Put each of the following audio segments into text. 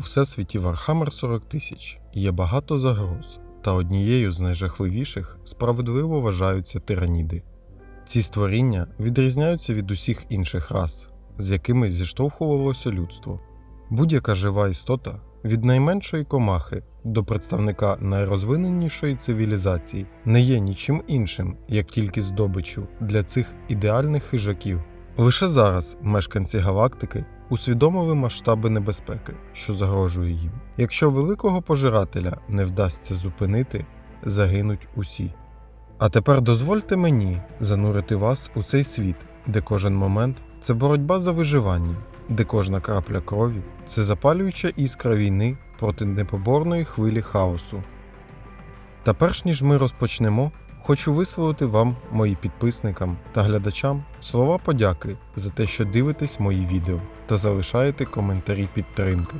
У всесвіті Warhammer 40 тисяч є багато загроз, та однією з найжахливіших справедливо вважаються тираніди. Ці створіння відрізняються від усіх інших рас, з якими зіштовхувалося людство. Будь-яка жива істота від найменшої комахи до представника найрозвиненішої цивілізації не є нічим іншим, як тільки здобиччю для цих ідеальних хижаків. Лише зараз мешканці галактики усвідомили масштаби небезпеки, що загрожує їм. Якщо великого пожирателя не вдасться зупинити, загинуть усі. А тепер дозвольте мені занурити вас у цей світ, де кожен момент це боротьба за виживання, де кожна крапля крові це запалююча іскра війни проти непоборної хвилі хаосу. Та перш ніж ми розпочнемо, хочу висловити вам, мої підписникам та глядачам, слова подяки за те, що дивитесь мої відео та залишаєте коментарі підтримки.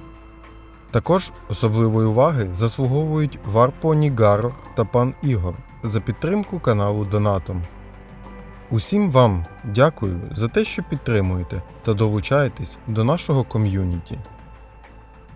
Також особливої уваги заслуговують Варпоні Гаро та пан Ігор за підтримку каналу Донатом. Усім вам дякую за те, що підтримуєте та долучаєтесь до нашого ком'юніті.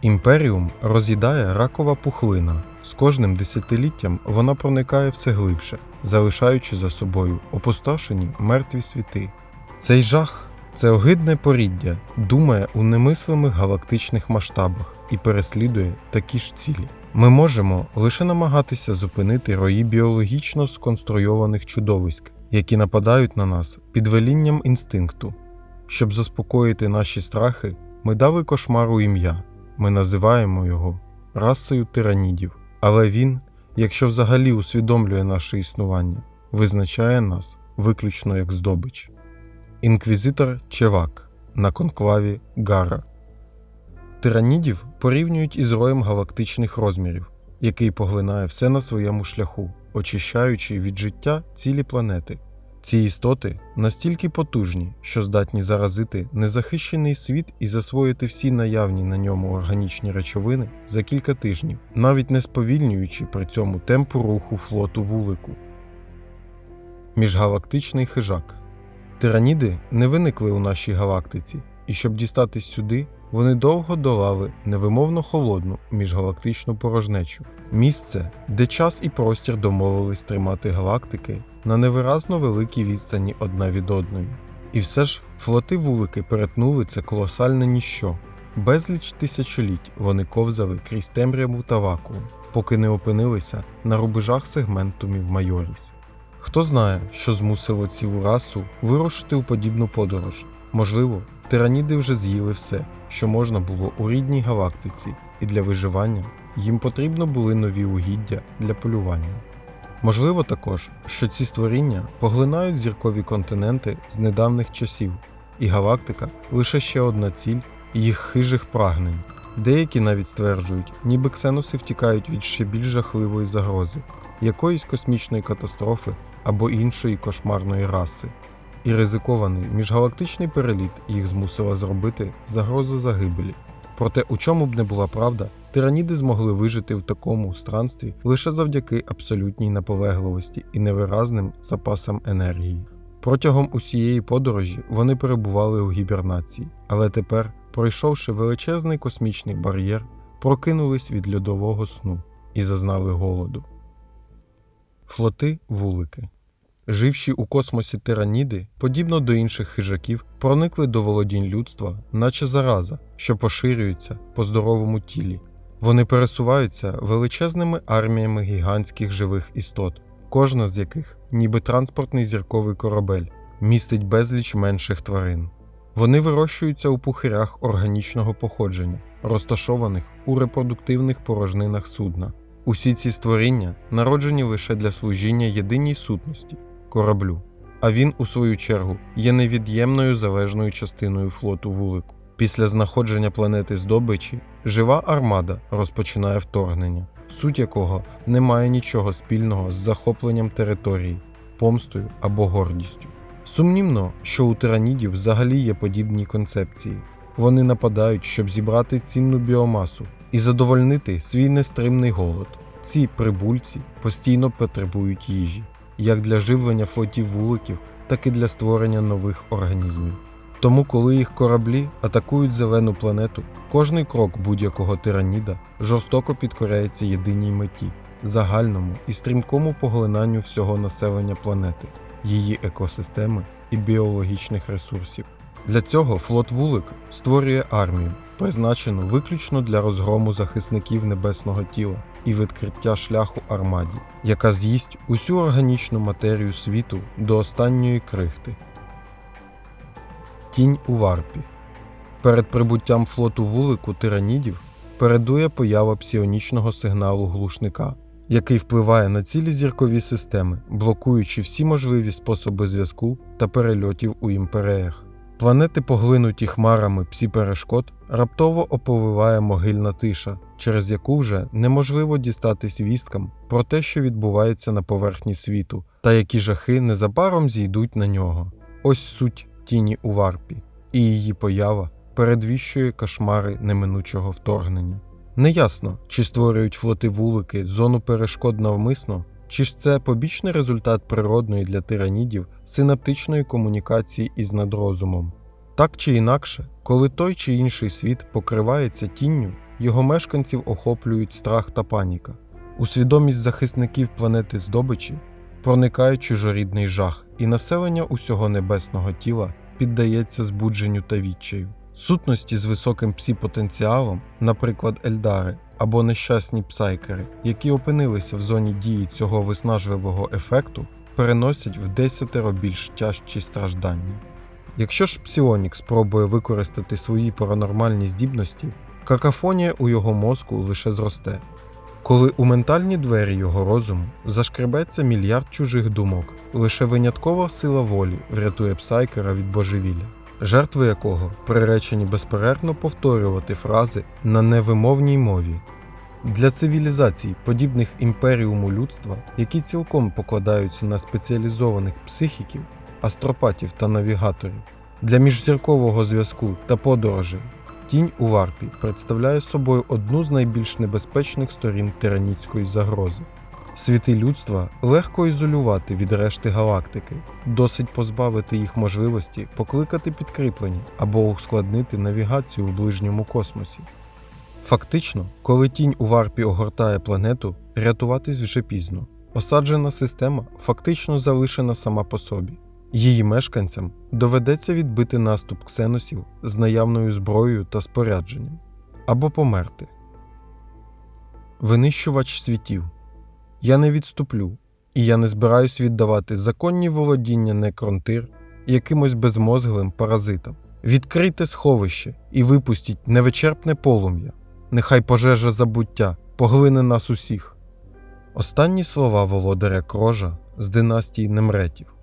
Імперіум роз'їдає ракова пухлина. З кожним десятиліттям вона проникає все глибше, залишаючи за собою опустошені мертві світи. Цей жах це огидне поріддя, думає у немислимих галактичних масштабах і переслідує такі ж цілі. Ми можемо лише намагатися зупинити рої біологічно сконструйованих чудовиськ, які нападають на нас під велінням інстинкту. Щоб заспокоїти наші страхи, ми дали кошмару ім'я. Ми називаємо його расою тиранідів. Але він, якщо взагалі усвідомлює наше існування, визначає нас виключно як здобич. Інквізитор Чевак на конклаві Гара. Тиранідів порівнюють із роєм галактичних розмірів, який поглинає все на своєму шляху, очищаючи від життя цілі планети. Ці істоти настільки потужні, що здатні заразити незахищений світ і засвоїти всі наявні на ньому органічні речовини за кілька тижнів, навіть не сповільнюючи при цьому темпу руху флоту вулику. Міжгалактичний хижак. Тираніди не виникли у нашій галактиці, і щоб дістатись сюди, вони довго долали невимовно холодну міжгалактичну порожнечу, місце, де час і простір домовились тримати галактики на невиразно великій відстані одна від одної. І все ж флоти вулики перетнули це колосальне ніщо. Безліч тисячоліть вони ковзали крізь темряву та вакуум, поки не опинилися на рубежах сегментумів Майоріс. Хто знає, що змусило цілу расу вирушити у подібну подорож. Можливо, тираніди вже з'їли все, що можна було у рідній галактиці, і для виживання їм потрібно були нові угіддя для полювання. Можливо також, що ці створіння поглинають зіркові континенти з недавніх часів, і галактика лише ще одна ціль їх хижих прагнень. Деякі навіть стверджують, ніби ксеноси втікають від ще більш жахливої загрози, якоїсь космічної катастрофи або іншої кошмарної раси. І ризикований міжгалактичний переліт їх змусила зробити загроза загибелі. Проте, у чому б не була правда, тираніди змогли вижити в такому странстві лише завдяки абсолютній наполегливості і невиразним запасам енергії. Протягом усієї подорожі вони перебували у гібернації, але тепер, пройшовши величезний космічний бар'єр, прокинулись від льодового сну і зазнали голоду. Флоти вулики. Живші у космосі тираніди, подібно до інших хижаків, проникли до володінь людства, наче зараза, що поширюється по здоровому тілі. Вони пересуваються величезними арміями гігантських живих істот, кожна з яких, ніби транспортний зірковий корабель, містить безліч менших тварин. Вони вирощуються у пухирях органічного походження, розташованих у репродуктивних порожнинах судна. Усі ці створіння народжені лише для служіння єдиній сутності кораблю, а він, у свою чергу, є невід'ємною залежною частиною флоту вулику. Після знаходження планети здобичі жива армада розпочинає вторгнення, суть якого не має нічого спільного з захопленням території, помстою або гордістю. Сумнівно, що у тиранідів взагалі є подібні концепції. Вони нападають, щоб зібрати цінну біомасу і задовольнити свій нестримний голод. Ці прибульці постійно потребують їжі, як для живлення флотів вуликів, так і для створення нових організмів. Тому, коли їх кораблі атакують зелену планету, кожний крок будь-якого тираніда жорстоко підкоряється єдиній меті загальному і стрімкому поглинанню всього населення планети, її екосистеми і біологічних ресурсів. Для цього флот вулик створює армію, призначену виключно для розгрому захисників небесного тіла і відкриття шляху армаді, яка з'їсть усю органічну матерію світу до останньої крихти. Тінь у варпі. Перед прибуттям флоту вулику тиранідів передує поява псіонічного сигналу глушника, який впливає на цілі зіркові системи, блокуючи всі можливі способи зв'язку та перельотів у імперіях. Планети, поглинуті хмарами псі-перешкод, раптово оповиває могильна тиша, через яку вже неможливо дістатись вісткам про те, що відбувається на поверхні світу, та які жахи незабаром зійдуть на нього. Ось суть тіні у варпі, і її поява передвіщує кошмари неминучого вторгнення. Неясно, чи створюють флоти вулики зону перешкод навмисно, чи ж це побічний результат природної для тиранідів синаптичної комунікації із надрозумом. Так чи інакше, коли той чи інший світ покривається тінню, його мешканців охоплюють страх та паніка. У свідомість захисників планети здобичі проникає чужорідний жах, і населення усього небесного тіла піддається збудженню та відчаю. Сутності з високим псі-потенціалом, наприклад, Ельдари або нещасні псайкери, які опинилися в зоні дії цього виснажливого ефекту, переносять в десятеро більш тяжчі страждання. Якщо ж псіонік спробує використати свої паранормальні здібності, какафонія у його мозку лише зросте. Коли у ментальні двері його розуму зашкребеться мільярд чужих думок, лише виняткова сила волі врятує псайкера від божевілля, жертви якого приречені безперервно повторювати фрази на невимовній мові. Для цивілізацій, подібних імперіуму людства, які цілком покладаються на спеціалізованих психіків, астропатів та навігаторів, для міжзіркового зв'язку та подорожей, тінь у варпі представляє собою одну з найбільш небезпечних сторін тираніцької загрози. Світи людства легко ізолювати від решти галактики, досить позбавити їх можливості покликати підкріплення або ускладнити навігацію в ближньому космосі. Фактично, коли тінь у варпі огортає планету, рятуватись вже пізно. Осаджена система фактично залишена сама по собі. Її мешканцям доведеться відбити наступ ксеносів з наявною зброєю та спорядженням або померти. Винищувач світів. Я не відступлю, і я не збираюсь віддавати законні володіння некронтир якимось безмозглим паразитам. Відкрийте сховище і випустіть невичерпне полум'я. Нехай пожежа забуття поглине нас усіх. Останні слова володаря крожа з династії Немретів.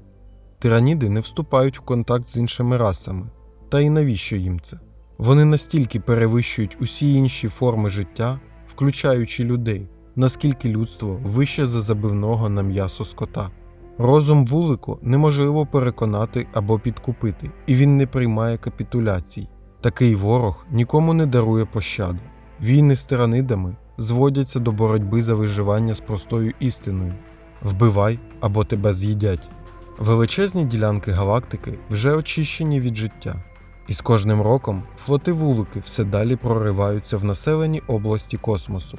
Тираніди не вступають в контакт з іншими расами. Та й навіщо їм це? Вони настільки перевищують усі інші форми життя, включаючи людей, наскільки людство вище за забивного на м'ясо скота. Розум вулику неможливо переконати або підкупити, і він не приймає капітуляцій. Такий ворог нікому не дарує пощади. Війни з тиранидами зводяться до боротьби за виживання з простою істиною вбивай або тебе з'їдять. Величезні ділянки галактики вже очищені від життя, і з кожним роком флоти вулики все далі прориваються в населені області космосу.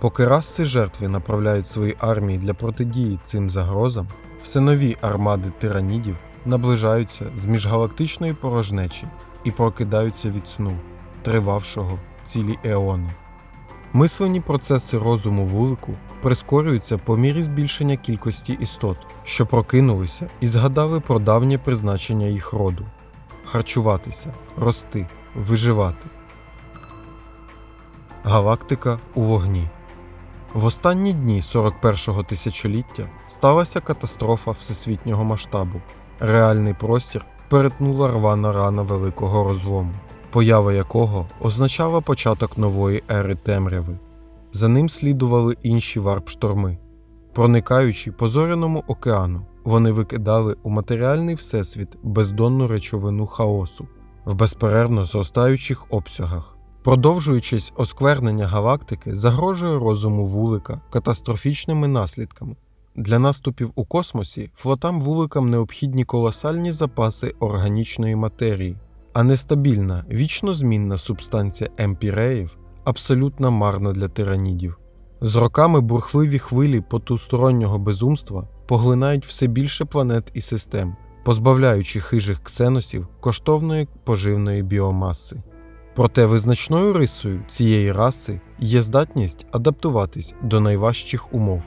Поки раси жертви направляють свої армії для протидії цим загрозам, все нові армади тиранідів наближаються з міжгалактичної порожнечі і прокидаються від сну, тривавшого цілі еони. Мислені процеси розуму вулику прискорюються по мірі збільшення кількості істот, що прокинулися і згадали про давнє призначення їх роду харчуватися, рости, виживати. Галактика у вогні. В останні дні 41-го тисячоліття сталася катастрофа всесвітнього масштабу. Реальний простір перетнула рвана рана великого розлому, поява якого означала початок нової ери темряви. За ним слідували інші варп-шторми. Проникаючи по зоряному океану, вони викидали у матеріальний всесвіт бездонну речовину хаосу в безперервно зростаючих обсягах. Продовжуючись, осквернення галактики загрожує розуму вулика катастрофічними наслідками. Для наступів у космосі флотам вуликам необхідні колосальні запаси органічної матерії, а нестабільна, вічно змінна субстанція емпіреїв абсолютно марна для тиранідів. З роками бурхливі хвилі потустороннього безумства поглинають все більше планет і систем, позбавляючи хижих ксеносів коштовної поживної біомаси. Проте визначною рисою цієї раси є здатність адаптуватись до найважчих умов.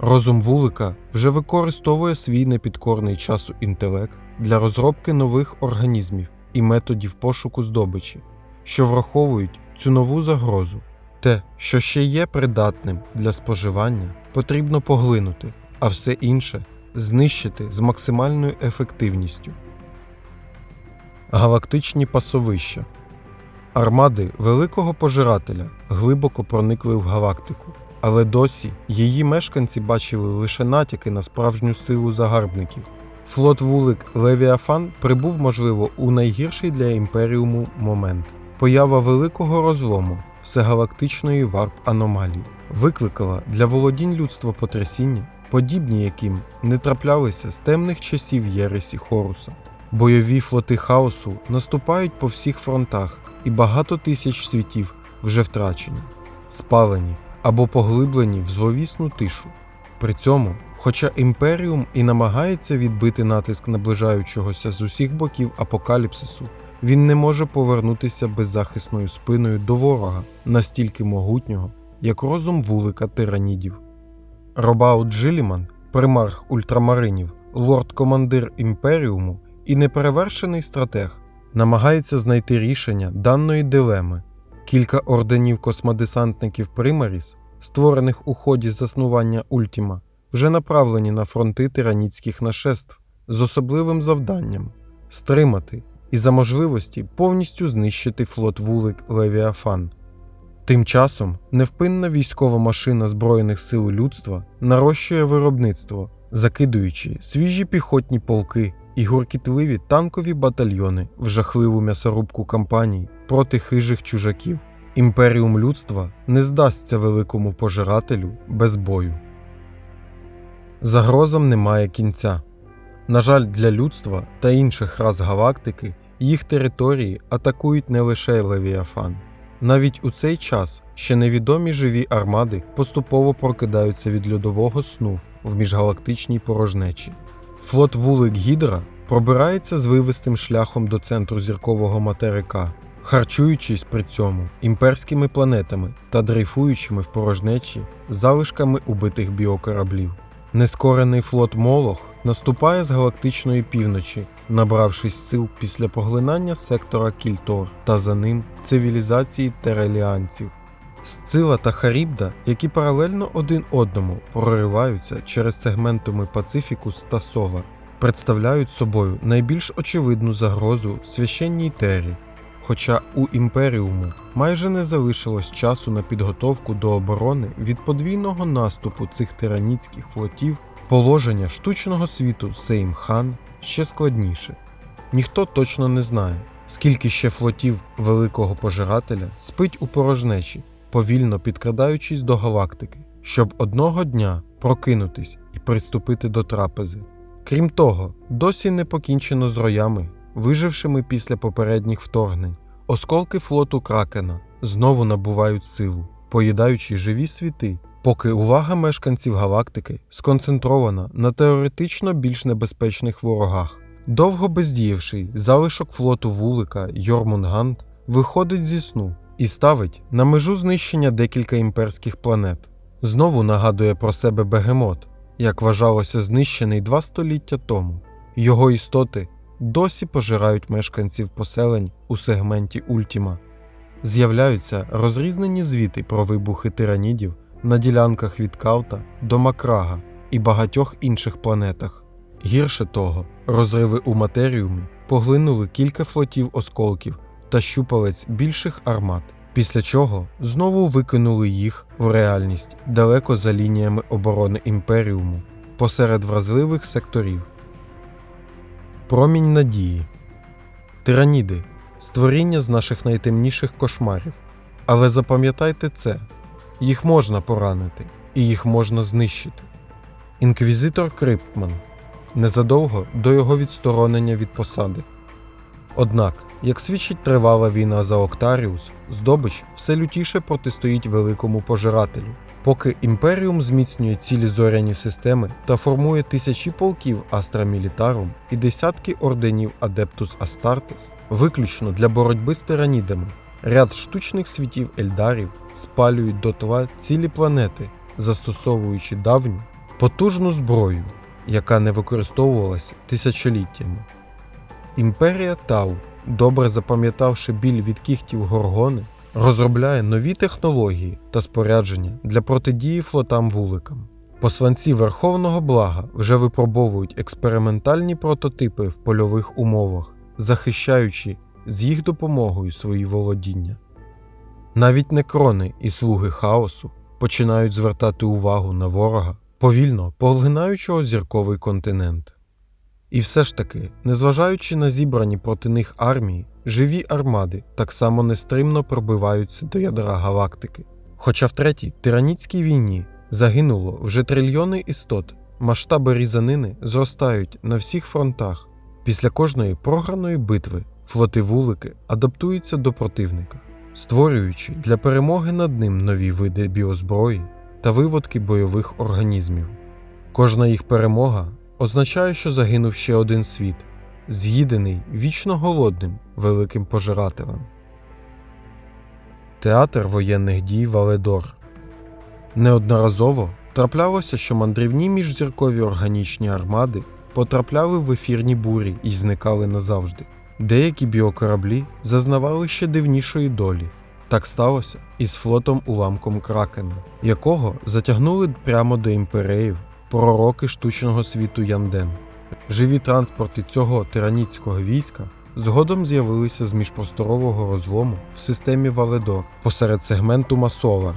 Розум вулика вже використовує свій непідкорний часу інтелект для розробки нових організмів і методів пошуку здобичі, що враховують цю нову загрозу. Те, що ще є придатним для споживання, потрібно поглинути, а все інше знищити з максимальною ефективністю. Галактичні пасовища Армади великого пожирателя глибоко проникли в галактику, але досі її мешканці бачили лише натяки на справжню силу загарбників. Флот вулик Левіафан прибув, можливо, у найгірший для імперіуму момент. Поява великого розлому всегалактичної варп аномалії викликала для володінь людства потрясіння, подібні яким не траплялися з темних часів Єресі Хоруса. Бойові флоти хаосу наступають по всіх фронтах, і багато тисяч світів вже втрачені, спалені або поглиблені в зловісну тишу. При цьому, хоча імперіум і намагається відбити натиск наближаючогося з усіх боків апокаліпсису, він не може повернутися беззахисною спиною до ворога настільки могутнього, як розум вулика тиранідів. Робаут Джиліман, примарх ультрамаринів, лорд-командир імперіуму і неперевершений стратег, намагається знайти рішення даної дилеми. Кілька орденів космодесантників Примаріс, створених у ході заснування Ультіма, вже направлені на фронти тираніцьких нашеств з особливим завданням стримати і за можливості повністю знищити флот вулик Левіафан. Тим часом невпинна військова машина Збройних сил людства нарощує виробництво, закидуючи свіжі піхотні полки і гуркітливі танкові батальйони в жахливу м'ясорубку кампаній проти хижих чужаків. Імперіум людства не здасться великому пожирателю без бою. Загрозам немає кінця. На жаль, для людства та інших рас галактики їх території атакують не лише Левіафан. Навіть у цей час ще невідомі живі армади поступово прокидаються від льодового сну в міжгалактичній порожнечі. Флот вулик Гідра пробирається з вивистим шляхом до центру зіркового материка, харчуючись при цьому імперськими планетами та дрейфуючими в порожнечі залишками убитих біокораблів. Нескорений флот Молох наступає з галактичної півночі, набравшись сил після поглинання сектора Кільтор та за ним цивілізації тереліанців. Сцила та Харібда, які паралельно один одному прориваються через сегментуми Пацифікус та Солар, представляють собою найбільш очевидну загрозу священній тері. Хоча у імперіуму майже не залишилось часу на підготовку до оборони від подвійного наступу цих тираніцьких флотів, положення штучного світу Сейм-хан ще складніше. Ніхто точно не знає, скільки ще флотів великого пожирателя спить у порожнечі, повільно підкрадаючись до галактики, щоб одного дня прокинутись і приступити до трапези. Крім того, досі не покінчено з роями, вижившими після попередніх вторгнень. Осколки флоту Кракена знову набувають силу, поїдаючи живі світи, поки увага мешканців галактики сконцентрована на теоретично більш небезпечних ворогах. Довго бездіявший залишок флоту вулика Йормунганд виходить зі сну і ставить на межу знищення декілька імперських планет. Знову нагадує про себе бегемот, як вважалося знищений два століття тому. Його істоти досі пожирають мешканців поселень у сегменті Ультіма. З'являються розрізнені звіти про вибухи тиранідів на ділянках від Калта до Макрага і багатьох інших планетах. Гірше того, розриви у матеріумі поглинули кілька флотів осколків та щупалець більших армат, після чого знову викинули їх в реальність далеко за лініями оборони імперіуму посеред вразливих секторів. Промінь надії. Тираніди створіння з наших найтемніших кошмарів. Але запам'ятайте це: їх можна поранити і їх можна знищити. Інквізитор Криптман незадовго до його відсторонення від посади. Однак Як свідчить тривала війна за Октаріус, здобич все лютіше протистоїть великому пожирателю. Поки імперіум зміцнює цілі зоряні системи та формує тисячі полків Астра Мілітарум і десятки орденів Адептус Астартес, виключно для боротьби з тиранідами, ряд штучних світів Ельдарів спалюють дотла цілі планети, застосовуючи давню потужну зброю, яка не використовувалася тисячоліттями. Імперія Тау, добре запам'ятавши біль від кіхтів Горгони, розробляє нові технології та спорядження для протидії флотам вуликам. Посланці Верховного Блага вже випробовують експериментальні прототипи в польових умовах, захищаючи з їх допомогою свої володіння. Навіть некрони і слуги хаосу починають звертати увагу на ворога, повільно поглинаючого зірковий континент. І все ж таки, незважаючи на зібрані проти них армії, живі армади так само нестримно пробиваються до ядра галактики. Хоча в третій тиранітській війні загинуло вже трильйони істот, масштаби різанини зростають на всіх фронтах. Після кожної програної битви флоти вулики адаптуються до противника, створюючи для перемоги над ним нові види біозброї та виводки бойових організмів. Кожна їх перемога означає, що загинув ще один світ, з'їдений вічно голодним великим пожирателем. Театр воєнних дій Валедор неодноразово траплялося, що мандрівні міжзіркові органічні армади потрапляли в ефірні бурі і зникали назавжди. Деякі біокораблі зазнавали ще дивнішої долі. Так сталося і з флотом уламком Кракена, якого затягнули прямо до імпереїв пророки штучного світу Янден. Живі транспорти цього тираніцького війська згодом з'явилися з міжпросторового розлому в системі Валедор посеред сегменту Масолар.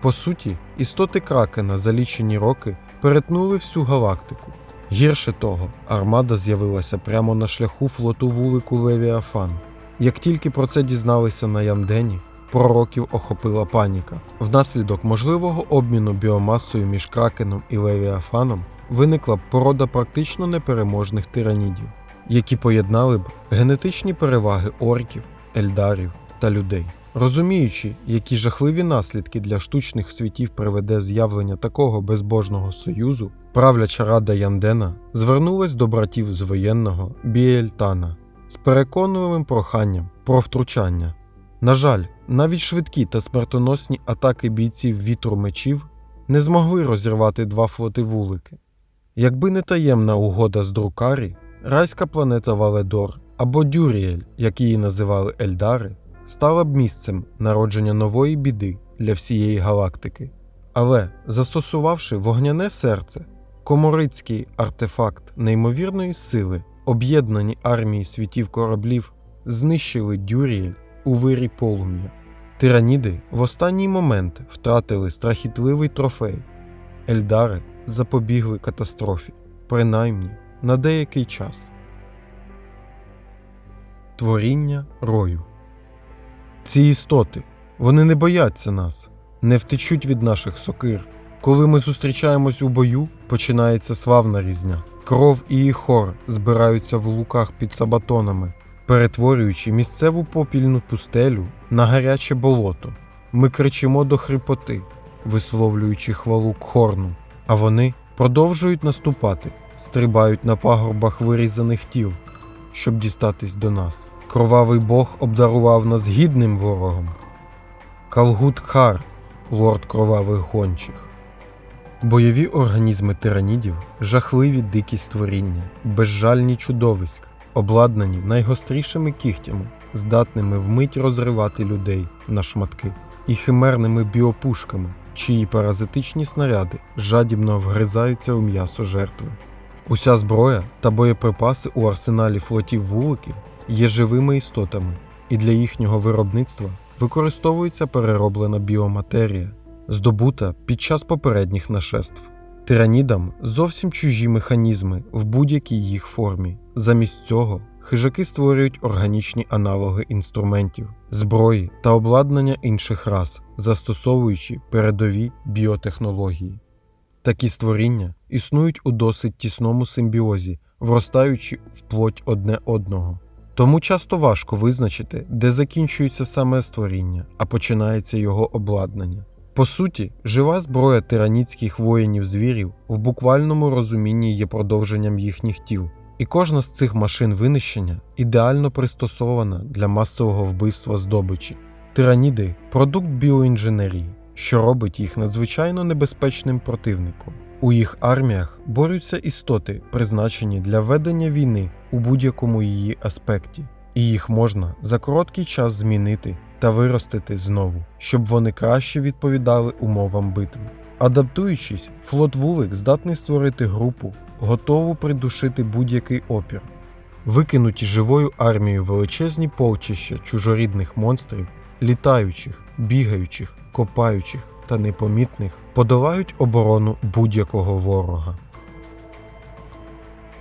По суті, істоти Кракена за лічені роки перетнули всю галактику. Гірше того, армада з'явилася прямо на шляху флоту вулику Левіафан. Як тільки про це дізналися на Яндені, пророків охопила паніка. Внаслідок можливого обміну біомасою між Кракеном і Левіафаном виникла порода практично непереможних тиранідів, які поєднали б генетичні переваги орків, ельдарів та людей. Розуміючи, які жахливі наслідки для штучних світів приведе з'явлення такого безбожного союзу, правляча рада Яндена звернулась до братів з воєнного Біельтана з переконливим проханням про втручання. На жаль, навіть швидкі та смертоносні атаки бійців вітру мечів не змогли розірвати два флоти вулики. Якби не таємна угода з Друкарі, райська планета Валедор або Дюріель, як її називали Ельдари, стала б місцем народження нової біди для всієї галактики. Але, застосувавши вогняне серце, коморицький артефакт неймовірної сили, об'єднані армії світів кораблів знищили Дюріель у вирі полум'я. Тираніди в останній момент втратили страхітливий трофей. Ельдари запобігли катастрофі, принаймні на деякий час. Творіння рою. Ці істоти вони не бояться нас, не втечуть від наших сокир. Коли ми зустрічаємось у бою, починається славна різня. Кров і іхор збираються в луках під сабатонами, перетворюючи місцеву попільну пустелю на гаряче болото. Ми кричимо до хрипоти, висловлюючи хвалу кхорну, а вони продовжують наступати, стрибають на пагорбах вирізаних тіл, щоб дістатись до нас. Кровавий Бог обдарував нас гідним ворогом. Калгут Хар, лорд кровавих гончих. Бойові організми тиранідів жахливі дикі створіння, безжальні чудовиська, обладнані найгострішими кігтями, здатними вмить розривати людей на шматки, і химерними біопушками, чиї паразитичні снаряди жадібно вгризаються у м'ясо жертви. Уся зброя та боєприпаси у арсеналі флотів вуликів є живими істотами, і для їхнього виробництва використовується перероблена біоматерія, здобута під час попередніх нашеств. Тиранідам зовсім чужі механізми в будь-якій їх формі. Замість цього хижаки створюють органічні аналоги інструментів, зброї та обладнання інших рас, застосовуючи передові біотехнології. Такі створіння існують у досить тісному симбіозі, вростаючи плоть одне одного. Тому часто важко визначити, де закінчується саме створіння, а починається його обладнання. По суті, жива зброя тиранітських воїнів-звірів в буквальному розумінні є продовженням їхніх тіл, і кожна з цих машин винищення ідеально пристосована для масового вбивства здобичі. Тираніди продукт біоінженерії, що робить їх надзвичайно небезпечним противником. У їх арміях борються істоти, призначені для ведення війни у будь-якому її аспекті, і їх можна за короткий час змінити та виростити знову, щоб вони краще відповідали умовам битви. Адаптуючись, флот вулик здатний створити групу, готову придушити будь-який опір. Викинуті живою армією величезні полчища чужорідних монстрів, літаючих, бігаючих, копаючих та непомітних подолають оборону будь-якого ворога.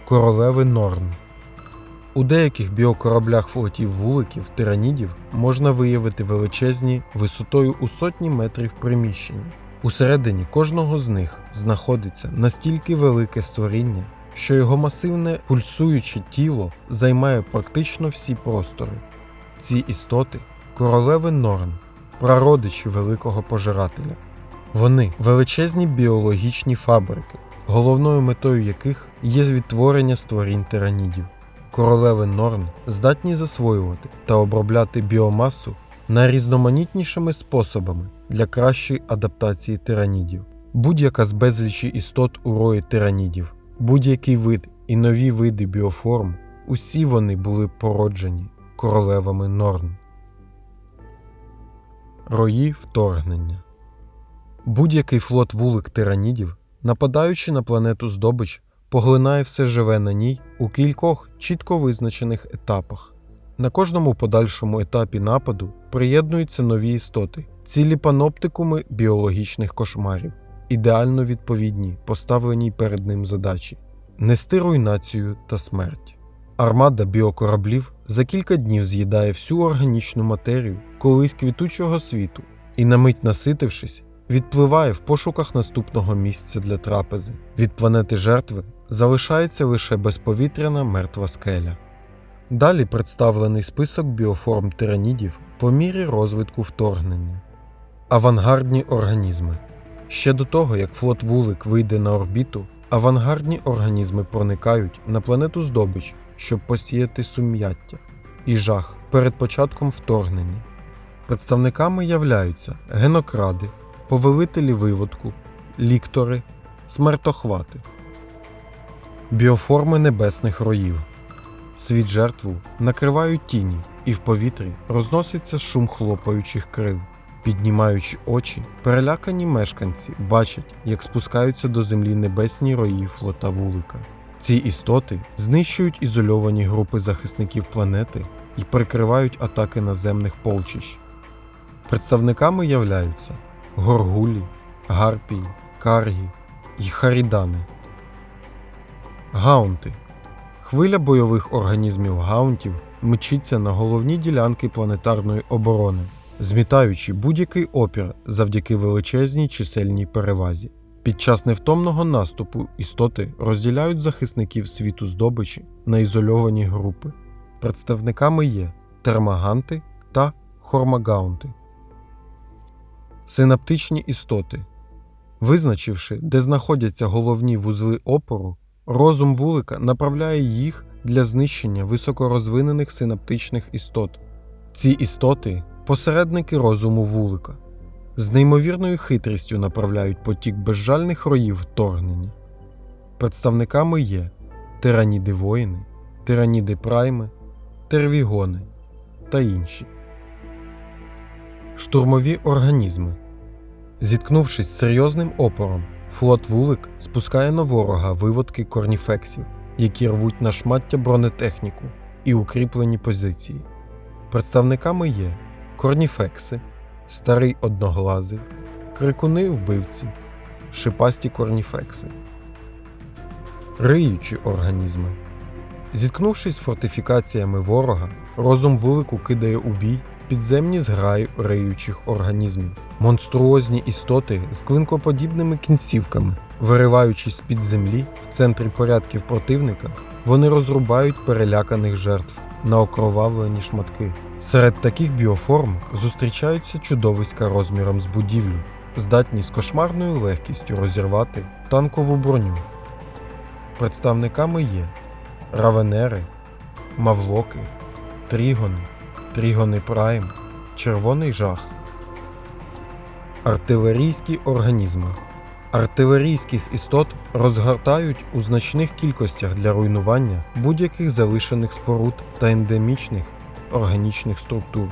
Королеви Норн у деяких біокораблях флотів вуликів тиранідів можна виявити величезні висотою у сотні метрів приміщення. Усередині кожного з них знаходиться настільки велике створіння, що його масивне пульсуюче тіло займає практично всі простори. Ці істоти королеви Норн, прародичі великого пожирателя. Вони величезні біологічні фабрики, головною метою яких є відтворення створінь тиранідів. Королеви Норн здатні засвоювати та обробляти біомасу найрізноманітнішими способами для кращої адаптації тиранідів. Будь-яка з безлічі істот у рої тиранідів, будь-який вид і нові види біоформ, усі вони були породжені королевами Норн. Рої вторгнення. Будь-який флот вулик тиранідів, нападаючи на планету здобич, поглинає все живе на ній у кількох чітко визначених етапах. На кожному подальшому етапі нападу приєднуються нові істоти, цілі паноптикуми біологічних кошмарів, ідеально відповідні поставленій перед ним задачі нести руйнацію та смерть. Армада біокораблів за кілька днів з'їдає всю органічну матерію колись квітучого світу і, на мить наситившись, відпливає в пошуках наступного місця для трапези. Від планети жертви залишається лише безповітряна мертва скеля. Далі представлений список біоформ тиранідів по мірі розвитку вторгнення. Авангардні організми. Ще до того, як флот вулик вийде на орбіту, авангардні організми проникають на планету здобич, щоб посіяти сум'яття і жах перед початком вторгнення. Представниками являються генокради, повелителі виводку, ліктори, смертохвати, біоформи небесних роїв. Світ жертву накривають тіні, і в повітрі розноситься шум хлопаючих крил. Піднімаючи очі, перелякані мешканці бачать, як спускаються до землі небесні рої флота вулика. Ці істоти знищують ізольовані групи захисників планети і прикривають атаки наземних полчищ. Представниками являються горгулі, гарпії, каргі і харідани. Гаунти Хвиля бойових організмів гаунтів мчиться на головні ділянки планетарної оборони, змітаючи будь-який опір завдяки величезній чисельній перевазі. Під час невтомного наступу істоти розділяють захисників світу здобичі на ізольовані групи. Представниками є термаганти та хормагаунти. Синаптичні істоти. Визначивши, де знаходяться головні вузли опору, Розум вулика направляє їх для знищення високорозвинених синаптичних істот. Ці істоти посередники розуму вулика, з неймовірною хитрістю направляють потік безжальних роїв вторгнення. Представниками є тираніди воїни, тираніди прайми, тервігони та інші. Штурмові організми. Зіткнувшись з серйозним опором, Флот вулик спускає на ворога виводки корніфексів, які рвуть на шмаття бронетехніку і укріплені позиції. Представниками є корніфекси, старий одноглазий, крикуни вбивці, шипасті корніфекси, риючі організми. Зіткнувшись з фортифікаціями ворога, розум вулику кидає у бій підземні зграї риючих організмів, монструозні істоти з клинкоподібними кінцівками, вириваючись з під землі в центрі порядків противника, вони розрубають переляканих жертв, на окровавлені шматки. Серед таких біоформ зустрічаються чудовиська розміром з будівлю, здатні з кошмарною легкістю розірвати танкову броню. Представниками є равенери, мавлоки, трігони, трігони прайм, червоний жах. Артилерійські організми. Артилерійських істот розгортають у значних кількостях для руйнування будь-яких залишених споруд та ендемічних органічних структур,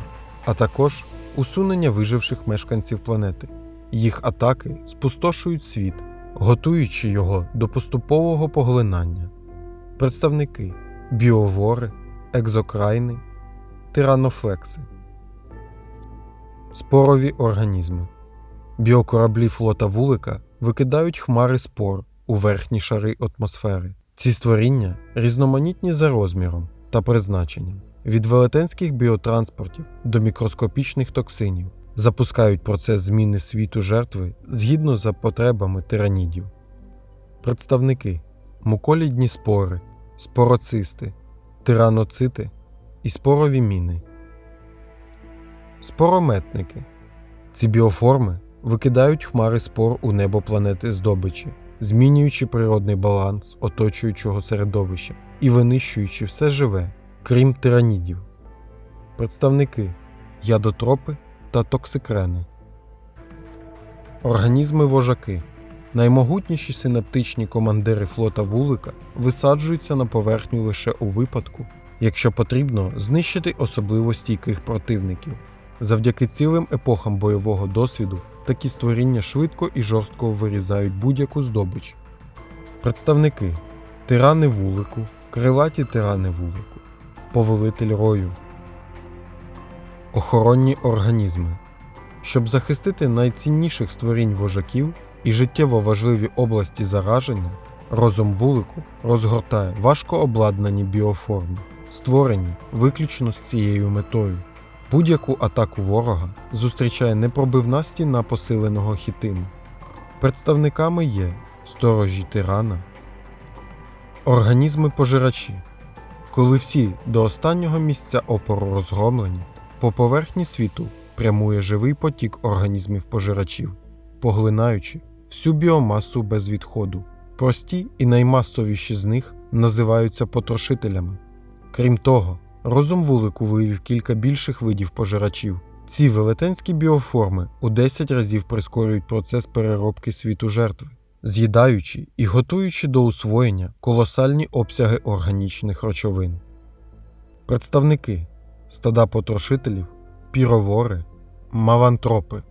а також усунення виживших мешканців планети. Їх атаки спустошують світ, готуючи його до поступового поглинання. Представники біовори, екзокрайни, тиранофлекси, спорові організми. Біокораблі флота вулика викидають хмари спор у верхні шари атмосфери. Ці створіння різноманітні за розміром та призначенням, від велетенських біотранспортів до мікроскопічних токсинів, запускають процес зміни світу жертви згідно за потребами тиранідів. Представники муколідні спори, спороцисти, тираноцити і спорові міни. Спорометники. Ці біоформи викидають хмари спор у небо планети здобичі, змінюючи природний баланс оточуючого середовища і винищуючи все живе, крім тиранідів. Представники ядотропи та токсикрени. Організми вожаки. Наймогутніші синаптичні командири флота вулика висаджуються на поверхню лише у випадку, якщо потрібно знищити особливо стійких противників. Завдяки цілим епохам бойового досвіду такі створіння швидко і жорстко вирізають будь-яку здобич. Представники тирани вулику, крилаті тирани вулику, повелитель рою, охоронні організми. Щоб захистити найцінніших створінь вожаків і життєво важливі області зараження, розум вулику розгортає важкообладнані біоформи, створені виключно з цією метою. Будь-яку атаку ворога зустрічає непробивна стіна посиленого хітину. Представниками є сторожі тирана, організми пожирачі. Коли всі до останнього місця опору розгромлені, по поверхні світу прямує живий потік організмів пожирачів, поглинаючи всю біомасу без відходу. Прості і наймасовіші з них називаються потрошителями. Крім того, Розум вулику виявив кілька більших видів пожирачів. Ці велетенські біоформи у 10 разів прискорюють процес переробки світу жертви, з'їдаючи і готуючи до усвоєння колосальні обсяги органічних речовин. Представники стада потрошителів, піровори, мавантропи.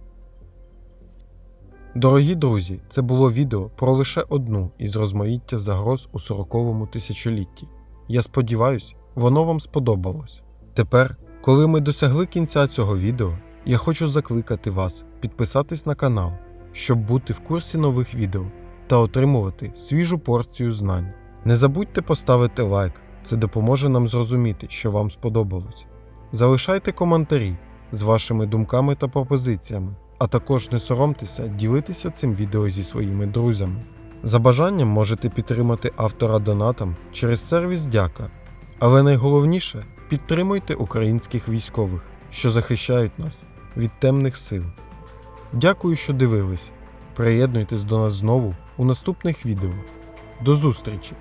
Дорогі друзі, це було відео про лише одну із розмаїття загроз у 40-му тисячолітті. Я сподіваюся, воно вам сподобалось. Тепер, коли ми досягли кінця цього відео, я хочу закликати вас підписатись на канал, щоб бути в курсі нових відео та отримувати свіжу порцію знань. Не забудьте поставити лайк, це допоможе нам зрозуміти, що вам сподобалось. Залишайте коментарі з вашими думками та пропозиціями, а також не соромтеся ділитися цим відео зі своїми друзями. За бажанням можете підтримати автора донатом через сервіс Дяка. Але найголовніше підтримуйте українських військових, що захищають нас від темних сил. Дякую, що дивились. Приєднуйтесь до нас знову у наступних відео. До зустрічі!